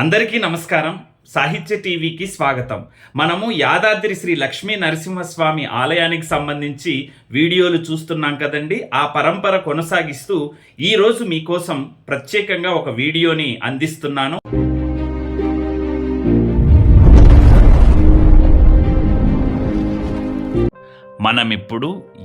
అందరికీ నమస్కారం. సాహిత్య టీవీకి స్వాగతం. మనము యాదాద్రి శ్రీ లక్ష్మీ నరసింహస్వామి ఆలయానికి సంబంధించి వీడియోలు చూస్తున్నాం కదండి. ఆ పరంపర కొనసాగిస్తూ ఈరోజు మీకోసం ప్రత్యేకంగా ఒక వీడియోని అందిస్తున్నాను. మనం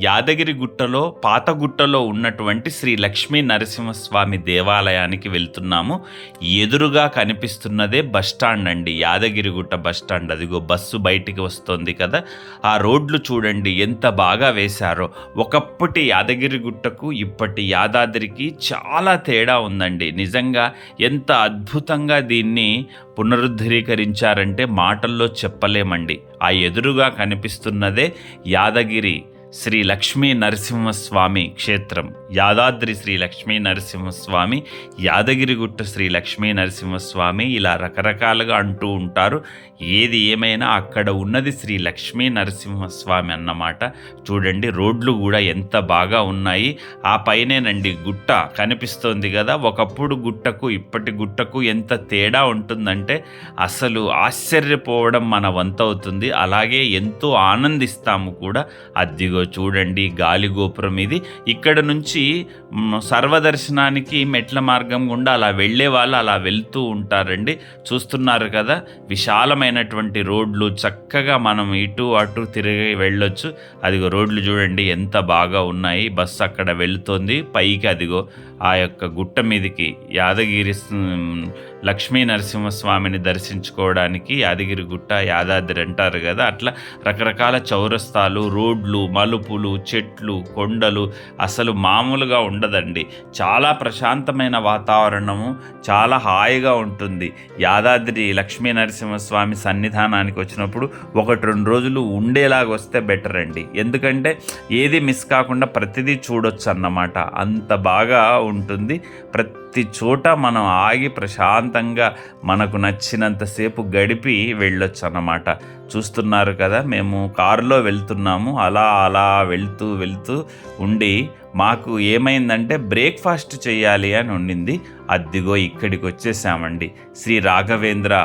యాదగిరిగుట్టలో యాదగిరి గుట్టలో పాతగుట్టలో ఉన్నటువంటి శ్రీ లక్ష్మీ నరసింహస్వామి దేవాలయానికి వెళ్తున్నాము. ఎదురుగా కనిపిస్తున్నదే బస్ స్టాండ్ అండి. Yadagiri Gutta bus stand. అదిగో బస్సు బయటికి వస్తుంది కదా. ఆ రోడ్లు చూడండి ఎంత బాగా వేశారో. ఒకప్పటి యాదగిరి గుట్టకు ఇప్పటి యాదాద్రికి చాలా తేడా ఉందండి. నిజంగా ఎంత అద్భుతంగా దీన్ని పునరుద్ధరీకరించారంటే మాటల్లో చెప్పలేమండి. ఆ ఎదురుగా కనిపిస్తున్నదే యాదగిరి శ్రీ లక్ష్మీ నరసింహస్వామి క్షేత్రం. యాదాద్రి శ్రీ లక్ష్మీ నరసింహస్వామి యాదగిరిగుట్ట శ్రీ లక్ష్మీ నరసింహస్వామి ఇలా రకరకాలుగా అంటూ ఉంటారు. ఏది ఏమైనా అక్కడ ఉన్నది శ్రీ లక్ష్మీ నరసింహస్వామి అన్నమాట. చూడండి రోడ్లు కూడా ఎంత బాగా ఉన్నాయి. ఆ పైనేనండి గుట్ట కనిపిస్తోంది కదా. ఒకప్పుడు గుట్టకు ఇప్పటి గుట్టకు ఎంత తేడా ఉంటుందంటే అసలు ఆశ్చర్యపోవడం మన వంతవుతుంది అలాగే ఎంతో ఆనందిస్తాము కూడా. అద్దిగో చూడండి గాలి గోపురం ఇది. ఇక్కడ నుంచి నుంచి సర్వదర్శనానికి మెట్ల మార్గం గుండా అలా వెళ్ళే వాళ్ళు అలా వెళ్తూ ఉంటారండి. చూస్తున్నారు కదా విశాలమైనటువంటి రోడ్లు చక్కగా మనం ఇటు అటు తిరిగి వెళ్ళొచ్చు. అదిగో రోడ్లు చూడండి ఎంత బాగా ఉన్నాయి. బస్సు అక్కడ వెళుతోంది. పైకి అదిగో ఆ యొక్క గుట్ట మీదకి యాదగిరి లక్ష్మీ నరసింహస్వామిని దర్శించుకోవడానికి యాదగిరి గుట్ట యాదాద్రి అంటారు కదా. అట్లా రకరకాల చౌరస్తాలు రోడ్లు మలుపులు చెట్లు కొండలు అసలు మామూలుగా ఉండదండి. చాలా ప్రశాంతమైన వాతావరణము చాలా హాయిగా ఉంటుంది. యాదాద్రి లక్ష్మీ నరసింహస్వామి సన్నిధానానికి వచ్చినప్పుడు ఒకటి రెండు రోజులు ఉండేలాగా వస్తే బెటర్ అండి. ఎందుకంటే ఏది మిస్ కాకుండా ప్రతిదీ చూడొచ్చు అన్నమాట అంత బాగా ఉంటుంది. ప్రతి చోట మనం ఆగి ప్రశాంతంగా మనకు నచ్చినంతసేపు గడిపి వెళ్ళొచ్చు అన్నమాట చూస్తున్నారు కదా మేము కారులో వెళ్తున్నాము. అలా అలా వెళ్తూ వెళ్తూ ఉండి మాకు ఏమైందంటే బ్రేక్ఫాస్ట్ చేయాలి అని ఉండింది. అద్దిగో ఇక్కడికి వచ్చేసామండి. శ్రీ రాఘవేంద్ర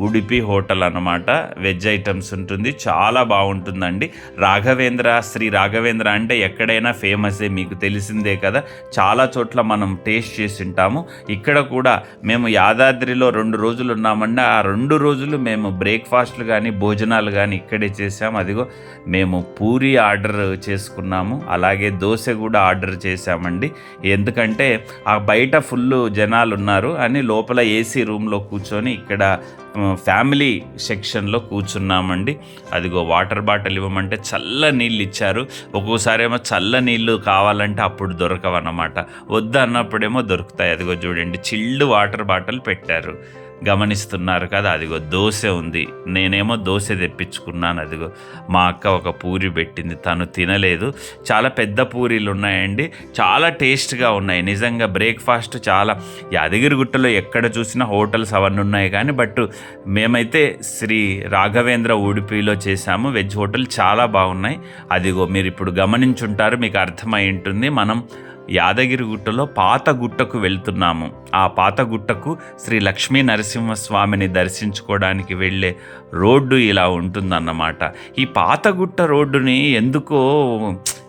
ఉడిపి హోటల్ అనమాట వెజ్ ఐటమ్స్ ఉంటుంది. చాలా బాగుంటుందండి. రాఘవేంద్ర శ్రీ రాఘవేంద్ర అంటే ఎక్కడైనా ఫేమసే మీకు తెలిసిందే కదా. చాలా చోట్ల మనం టేస్ట్ చేసి ఉంటాము ఇక్కడ కూడా మేము యాదాద్రిలో రెండు రోజులు ఉన్నామండి. ఆ రెండు రోజులు మేము బ్రేక్ఫాస్ట్లు కానీ భోజనాలు కానీ ఇక్కడే చేసాము అదిగో మేము పూరి ఆర్డర్ చేసుకున్నాము. అలాగే దోశ కూడా ఆర్డర్ చేశామండి. ఎందుకంటే ఆ బయట ఫుల్ జనాలు ఉన్నారు అని లోపల ఏసీ రూమ్లో కూర్చొని ఇక్కడ ఫ్యామిలీ సెక్షన్లో కూర్చున్నామండి. అదిగో వాటర్ బాటిల్ ఇవ్వమంటే చల్ల నీళ్ళు ఇచ్చారు. ఒక్కోసారి ఏమో చల్ల నీళ్ళు కావాలంటే అప్పుడు దొరకవన్నమాట. వద్దు అన్నప్పుడేమో దొరుకుతాయి. అదిగో చూడండి చిల్డ్ వాటర్ బాటిల్ పెట్టారు. గమనిస్తున్నారు కదా అదిగో దోశ ఉంది. నేనేమో దోశ తెప్పించుకున్నాను అదిగో. మా అక్క ఒక పూరి పెట్టింది తను తినలేదు. చాలా పెద్ద పూరీలు ఉన్నాయండి. చాలా టేస్ట్గా ఉన్నాయి. నిజంగా బ్రేక్ఫాస్ట్ చాలా యాదగిరిగుట్టలో ఎక్కడ చూసినా హోటల్స్ అవన్నీ ఉన్నాయి కానీ బట్ మేమైతే శ్రీ రాఘవేంద్ర ఉడిపిలో చేశాము. వెజ్ హోటల్ చాలా బాగున్నాయి. అదిగో మీరు ఇప్పుడు గమనించుంటారు మీకు అర్థమై ఉంటుంది. మనం యాదగిరి గుట్టలో పాత గుట్టకు వెళ్తున్నాము. ఆ పాత గుట్టకు శ్రీ లక్ష్మీ నరసింహస్వామిని దర్శించుకోవడానికి వెళ్ళే రోడ్డు ఇలా ఉంటుందన్నమాట. ఈ పాత గుట్ట రోడ్డుని ఎందుకో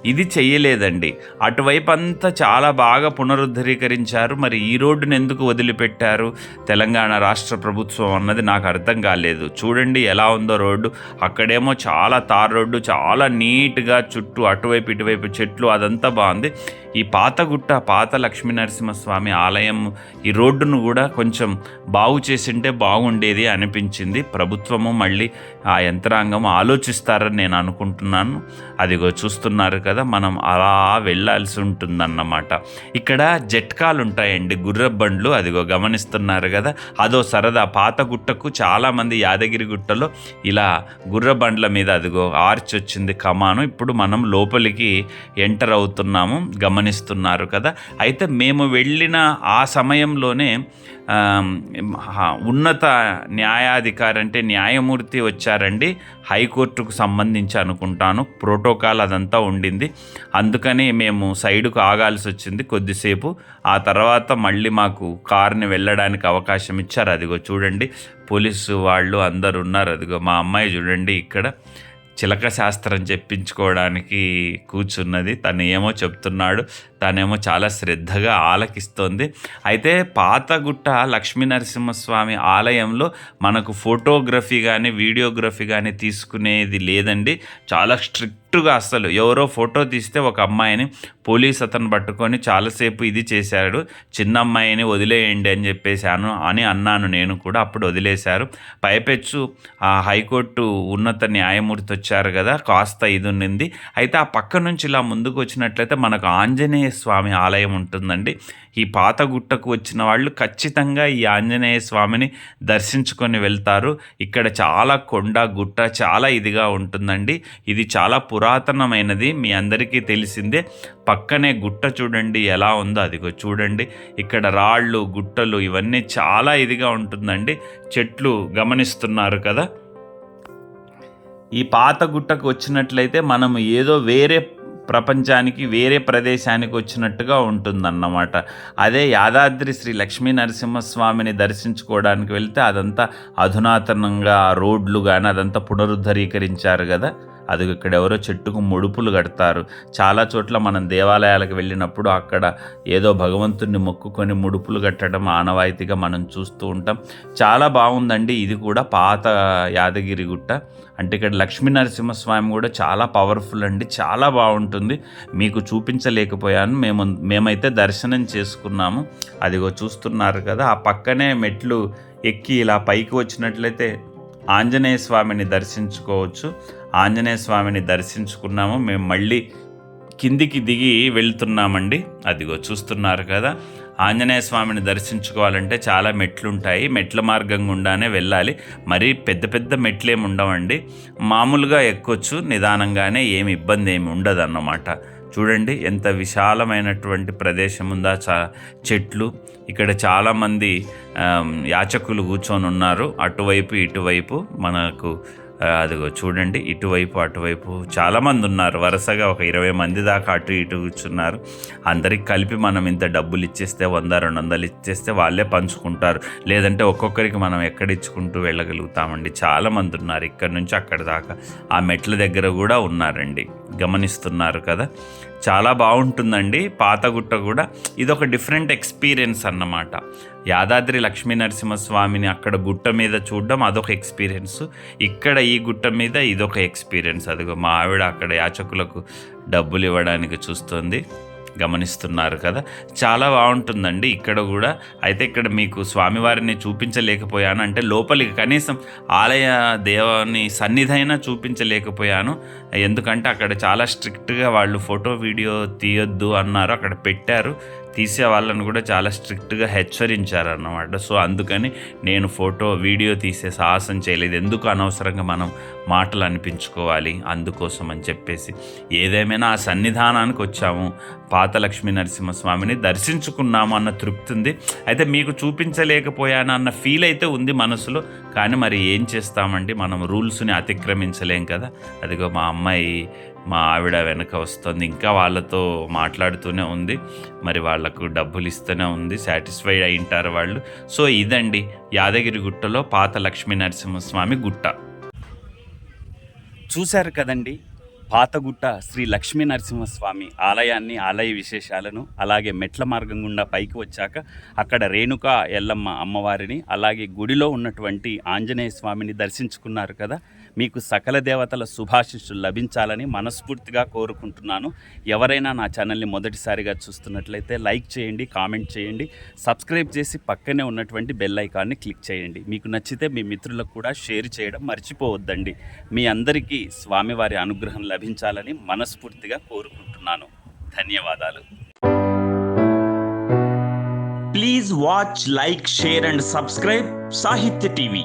ఇది చెయ్యలేదండి. అటువైపు అంతా చాలా బాగా పునరుద్ధరీకరించారు. మరి ఈ రోడ్డుని ఎందుకు వదిలిపెట్టారు? తెలంగాణ రాష్ట్ర ప్రభుత్వం అన్నది నాకు అర్థం కాలేదు. చూడండి ఎలా ఉందో రోడ్డు. అక్కడేమో చాలా తార్ రోడ్డు చాలా నీట్గా చుట్టూ అటువైపు ఇటువైపు చెట్లు అదంతా బాగుంది. ఈ పాతగుట్ట పాత లక్ష్మీ నరసింహస్వామి ఆలయం ఈ రోడ్డును కూడా కొంచెం బాగు చేసింటే బాగుండేది అనిపించింది. ప్రభుత్వము మళ్ళీ ఆ యంత్రాంగం ఆలోచిస్తారని నేను అనుకుంటున్నాను. అదిగో చూస్తున్నారు కదా మనం అలా వెళ్ళాల్సి ఉంటుందన్నమాట. ఇక్కడ జట్కాలు ఉంటాయండి గుర్ర బండ్లు అదిగో గమనిస్తున్నారు కదా. అదో సరదా పాత గుట్టకు చాలామంది యాదగిరి గుట్టలో ఇలా గుర్ర బండ్ల మీద అదిగో ఆర్చ్ వచ్చింది కమాను. ఇప్పుడు మనం లోపలికి ఎంటర్ అవుతున్నాము గమని గమనిస్తున్నారు కదా. అయితే మేము వెళ్ళిన ఆ సమయంలోనే ఉన్నత న్యాయాధికారి అంటే న్యాయమూర్తి వచ్చారండి. హైకోర్టుకు సంబంధించి అనుకుంటాను. ప్రోటోకాల్ అదంతా ఉండింది. అందుకని మేము సైడుకు ఆగాల్సి వచ్చింది కొద్దిసేపు. ఆ తర్వాత మళ్ళీ మాకు కార్ని వెళ్ళడానికి అవకాశం ఇచ్చారు. అదిగో చూడండి. పోలీసు వాళ్ళు అందరు ఉన్నారు. అదిగో మా అమ్మాయి చూడండి ఇక్కడ. చిలక శాస్త్రం చెప్పించుకోవడానికి కూర్చున్నది. తను ఏమో చెప్తున్నాడు. తనేమో చాలా శ్రద్ధగా ఆలకిస్తోంది. అయితే పాతగుట్ట లక్ష్మీ నరసింహస్వామి ఆలయంలో మనకు ఫోటోగ్రఫీ కానీ వీడియోగ్రఫీ కానీ తీసుకునేది లేదండి. చాలా స్ట్రిక్ట్గా అస్సలు ఎవరో ఫోటో తీస్తే ఒక అమ్మాయిని పోలీస్ అతను పట్టుకొని చాలాసేపు ఇది చేశాడు. చిన్న అమ్మాయిని వదిలేయండి అని చెప్పేశాను అని అన్నాను నేను కూడా. అప్పుడు వదిలేశారు. పైపెచ్చు ఆ హైకోర్టు ఉన్నత న్యాయమూర్తి వచ్చారు కదా కాస్త ఇది ఉండింది అయితే ఆ పక్క నుంచి ఇలా ముందుకు వచ్చినట్లయితే మనకు ఆంజనేయ స్వామి ఆలయం ఉంటుందండి. ఈ పాత గుట్టకు వచ్చిన వాళ్ళు ఖచ్చితంగా ఈ ఆంజనేయ స్వామిని దర్శించుకొని వెళ్తారు. ఇక్కడ చాలా కొండ గుట్ట చాలా ఇదిగా ఉంటుందండి. ఇది చాలా పురాతనమైనది మీ అందరికీ తెలిసిందే. పక్కనే గుట్ట చూడండి ఎలా ఉందో అదిగో చూడండి. ఇక్కడ రాళ్ళు గుట్టలు ఇవన్నీ చాలా ఇదిగా ఉంటుందండి. చెట్లు గమనిస్తున్నారు కదా. ఈ పాత గుట్టకు వచ్చినట్లయితే మనం ఏదో వేరే ప్రపంచానికి వేరే ప్రదేశానికి వచ్చినట్టుగా ఉంటుందన్నమాట. అదే యాదాద్రి శ్రీ లక్ష్మీ నరసింహస్వామిని దర్శించుకోవడానికి వెళ్తే అదంతా అధునాతనంగా రోడ్లు కానీ అదంతా పునరుద్ధరీకరించారు కదా. అది ఇక్కడ ఎవరో చెట్టుకు ముడుపులు కడతారు. చాలా చోట్ల మనం దేవాలయాలకు వెళ్ళినప్పుడు అక్కడ ఏదో భగవంతుణ్ణి మొక్కుకొని ముడుపులు కట్టడం ఆనవాయితీగా మనం చూస్తూ ఉంటాం. చాలా బాగుందండి. ఇది కూడా పాత యాదగిరి గుట్ట. అంటే ఇక్కడ లక్ష్మీ నరసింహస్వామి కూడా చాలా పవర్ఫుల్ అండి. చాలా బాగుంటుంది. మీకు చూపించలేకపోయాను. మేము మేమైతే దర్శనం చేసుకున్నాము. అదిగో చూస్తున్నారు కదా ఆ పక్కనే మెట్లు ఎక్కి ఇలా పైకి వచ్చినట్లయితే ఆంజనేయ స్వామిని దర్శించుకోవచ్చు. ఆంజనేయ స్వామిని దర్శించుకున్నాము. మేము మళ్ళీ కిందికి దిగి వెళ్తున్నామండి. అదిగో చూస్తున్నారు కదా. ఆంజనేయ స్వామిని దర్శించుకోవాలంటే చాలా మెట్లు ఉంటాయి మెట్ల మార్గం గుండానే వెళ్ళాలి. మరీ పెద్ద పెద్ద మెట్లేమి ఉండవండి. మామూలుగా ఎక్కొచ్చు. నిదానంగానే ఏమి ఇబ్బంది ఏమి ఉండదు అన్నమాట చూడండి ఎంత విశాలమైనటువంటి ప్రదేశం ఉందా చా చెట్లు. ఇక్కడ చాలామంది యాచకులు కూర్చొని ఉన్నారు అటువైపు ఇటువైపు మనకు అదిగో చూడండి ఇటువైపు అటువైపు చాలామంది ఉన్నారు. వరుసగా ఒక ఇరవై మంది దాకా అటు ఇటు కూర్చున్నారు. అందరికి కలిపి మనం ఇంత డబ్బులు ఇచ్చేస్తే వంద రెండు వందలు ఇచ్చేస్తే వాళ్ళే పంచుకుంటారు. లేదంటే ఒక్కొక్కరికి మనం ఎక్కడ ఇచ్చుకుంటూ వెళ్ళగలుగుతామండి? చాలామంది ఉన్నారు. ఇక్కడ నుంచి అక్కడి దాకా. ఆ మెట్ల దగ్గర కూడా ఉన్నారండి. గమనిస్తున్నారు కదా? చాలా బాగుంటుందండి పాతగుట్ట కూడా. ఇది ఒక డిఫరెంట్ ఎక్స్పీరియన్స్ అన్నమాట. యాదాద్రి లక్ష్మీ నరసింహస్వామిని అక్కడ గుట్ట మీద చూడడం అదొక ఎక్స్పీరియన్స్ ఇక్కడ ఈ గుట్ట మీద ఇదొక ఎక్స్పీరియన్స్ అదిగో మా ఆవిడ అక్కడ యాచకులకు డబ్బులు ఇవ్వడానికి చూస్తుంది. గమనిస్తున్నారు కదా. చాలా బాగుంటుందండి ఇక్కడ కూడా. అయితే ఇక్కడ మీకు స్వామివారిని చూపించలేకపోయాను. అంటే లోపలికి కనీసం ఆలయ దేవాన్ని సన్నిధైనా చూపించలేకపోయాను. ఎందుకంటే అక్కడ చాలా స్ట్రిక్ట్గా వాళ్ళు ఫోటో వీడియో తీయొద్దు అన్నారు. అక్కడ పెట్టారు. తీసే వాళ్ళని కూడా చాలా స్ట్రిక్ట్గా హెచ్చరించారు అన్నమాట సో అందుకని నేను ఫోటో వీడియో తీసే సాహసం చేయలేదు. ఎందుకు అనవసరంగా మనం మాటలు అనిపించుకోవాలి అందుకోసం అని చెప్పేసి. ఏదేమైనా ఆ సన్నిధానానికి వచ్చాము. పాత లక్ష్మీ నరసింహస్వామిని దర్శించుకున్నాము అన్న తృప్తి ఉంది. అయితే మీకు చూపించలేకపోయాను అన్న ఫీల్ అయితే ఉంది మనసులో. కానీ మరి ఏం చేస్తామండి? మనం రూల్స్ని అతిక్రమించలేం కదా? అదిగో మా అమ్మాయి మా ఆవిడ వెనక వస్తుంది. ఇంకా వాళ్ళతో మాట్లాడుతూనే ఉంది. మరి వాళ్ళకు డబ్బులు ఇస్తూనే ఉంది. సాటిస్ఫైడ్ అయింటారు వాళ్ళు. సో ఇదండి యాదగిరి గుట్టలో పాత లక్ష్మీ నరసింహస్వామి గుట్ట. చూశారు కదండి? పాతగుట్ట శ్రీ లక్ష్మీ నరసింహస్వామి ఆలయాన్ని ఆలయ విశేషాలను అలాగే మెట్ల మార్గం గుండా పైకి వచ్చాక అక్కడ రేణుకా ఎల్లమ్మ అమ్మవారిని అలాగే గుడిలో ఉన్నటువంటి ఆంజనేయ స్వామిని దర్శించుకున్నారు కదా. మీకు సకల దేవతల శుభాశిష్యులు లభించాలని మనస్ఫూర్తిగా కోరుకుంటున్నాను. ఎవరైనా నా ఛానల్ని మొదటిసారిగా చూస్తున్నట్లయితే లైక్ చేయండి కామెంట్ చేయండి సబ్స్క్రైబ్ చేసి పక్కనే ఉన్నటువంటి బెల్ ఐకాన్ని క్లిక్ చేయండి. మీకు నచ్చితే మీ మిత్రులకు కూడా షేర్ చేయడం మర్చిపోవద్దండి. మీ అందరికీ స్వామివారి అనుగ్రహం లభించాలని మనస్ఫూర్తిగా కోరుకుంటున్నాను. ధన్యవాదాలు. Please watch like share and subscribe Sahitya TV